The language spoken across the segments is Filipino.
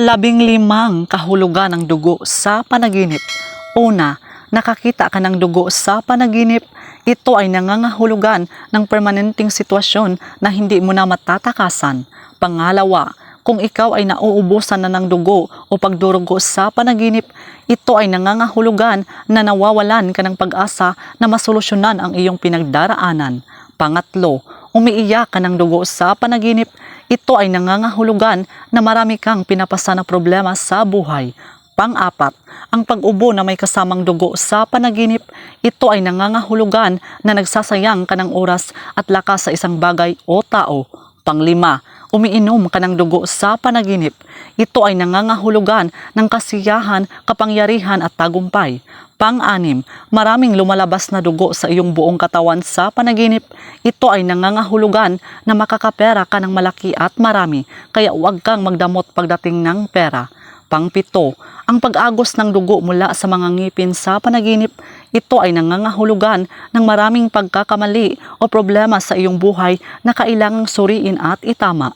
Labing limang kahulugan ng dugo sa panaginip. Una, nakakita ka ng dugo sa panaginip. Ito ay nangangahulugan ng permanenteng sitwasyon na hindi mo na matatakasan. Pangalawa, kung ikaw ay nauubusan na ng dugo o pagdurugo sa panaginip, ito ay nangangahulugan na nawawalan ka ng pag-asa na masolusyonan ang iyong pinagdaraanan. Pangatlo, umiiyak ka ng dugo sa panaginip, ito ay nangangahulugan na marami kang pinapasa na problema sa buhay. Pang-apat, ang pag-ubo na may kasamang dugo sa panaginip, ito ay nangangahulugan na nagsasayang ka ng oras at lakas sa isang bagay o tao. Panglima, umiinom ka ng dugo sa panaginip. Ito ay nangangahulugan ng kasiyahan, kapangyarihan at tagumpay. Pang-anim, maraming lumalabas na dugo sa iyong buong katawan sa panaginip. Ito ay nangangahulugan na makakapera ka ng malaki at marami, kaya huwag kang magdamot pagdating ng pera. Pangpito, ang pag-agos ng dugo mula sa mga ngipin sa panaginip, ito ay nangangahulugan ng maraming pagkakamali o problema sa iyong buhay na kailangang suriin at itama.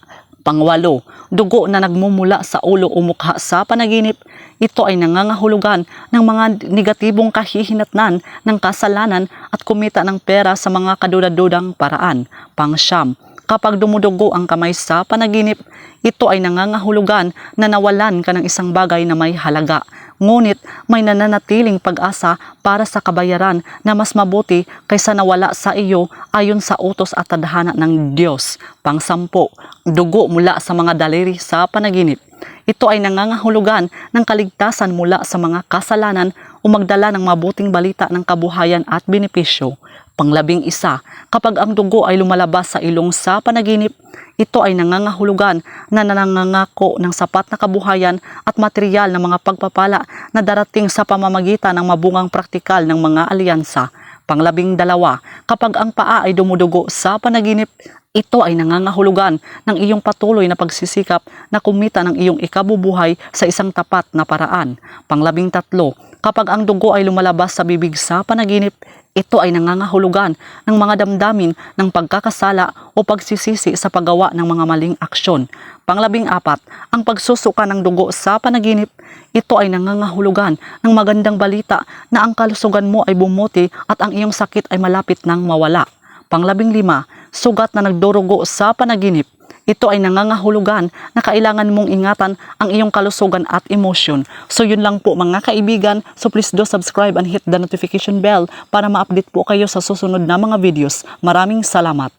Pangwalo, dugo na nagmumula sa ulo o mukha sa panaginip, ito ay nangangahulugan ng mga negatibong kahihinatnan ng kasalanan at kumita ng pera sa mga kadudadudang paraan. Pangsyam, kapag dumudugo ang kamay sa panaginip, ito ay nangangahulugan na nawalan ka ng isang bagay na may halaga. Ngunit may nananatiling pag-asa para sa kabayaran na mas mabuti kaysa nawala sa iyo ayon sa utos at tadhana ng Diyos. Pangsampo, dugo mula sa mga daliri sa panaginip. Ito ay nangangahulugan ng kaligtasan mula sa mga kasalanan o magdala ng mabuting balita ng kabuhayan at benepisyo. Panglabing isa, kapag ang dugo ay lumalabas sa ilong sa panaginip, ito ay nangangahulugan na nanangako ng sapat na kabuhayan at material ng mga pagpapala na darating sa pamamagitan ng mabungang praktikal ng mga alyansa. Panglabing dalawa, kapag ang paa ay dumudugo sa panaginip, ito ay nangangahulugan ng iyong patuloy na pagsisikap na kumita ng iyong ikabubuhay sa isang tapat na paraan. Panglabing tatlo, kapag ang dugo ay lumalabas sa bibig sa panaginip, ito ay nangangahulugan ng mga damdamin ng pagkakasala o pagsisisi sa paggawa ng mga maling aksyon. Panglabing apat, ang pagsusuka ng dugo sa panaginip, ito ay nangangahulugan ng magandang balita na ang kalusugan mo ay bumuti at ang iyong sakit ay malapit nang mawala. Panglabing lima, sugat na nagdurugo sa panaginip. Ito ay nangangahulugan na kailangan mong ingatan ang iyong kalusugan at emosyon. So yun lang po mga kaibigan. So please do subscribe and hit the notification bell para ma-update po kayo sa susunod na mga videos. Maraming salamat.